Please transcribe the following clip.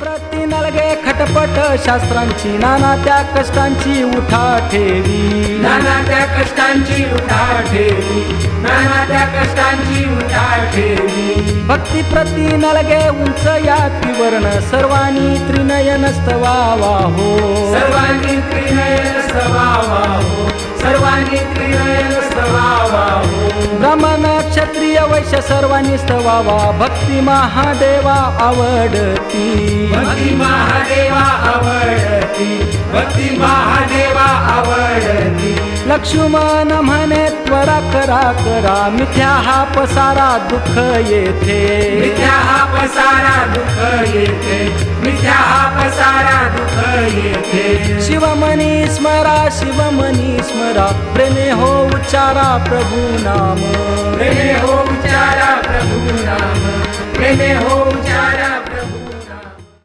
प्रति नलगे खटपट शास्त्रांची नाना त्या कष्टांची उठा ठेवी. नाना त्या कष्टांची उठा ठेवी. नाना त्या कष्टांची उठा ठेवी. भक्ती प्रति नलगे उंच या त्रिवर्ण सर्वांनी त्रिनयन स्तवावा हो. सर्वांनी त्रिनयन स्तवावा हो. सर्वांनी त्रिनयन स्तवावा हो. क्षत्रिय वैश्य सर्वांनी स्तवावा भक्ती महादेवा आवडती. भक्ती महादेवा आवडती. भक्ती महादेवा आवडती. लक्ष्मण म्हणे त्वरा करा करा. मिथ्या हा पसारा दुःख येथे. मिथ्या हा पसारा दुःख येते मिथ्या हा पसारा दुःख येते शिवमनी स्मरा शिवमनी स्मरा. प्रेमे हो उच्चारा प्रभू नाम. प्रेमे हो प्रेमे हो उच्चारा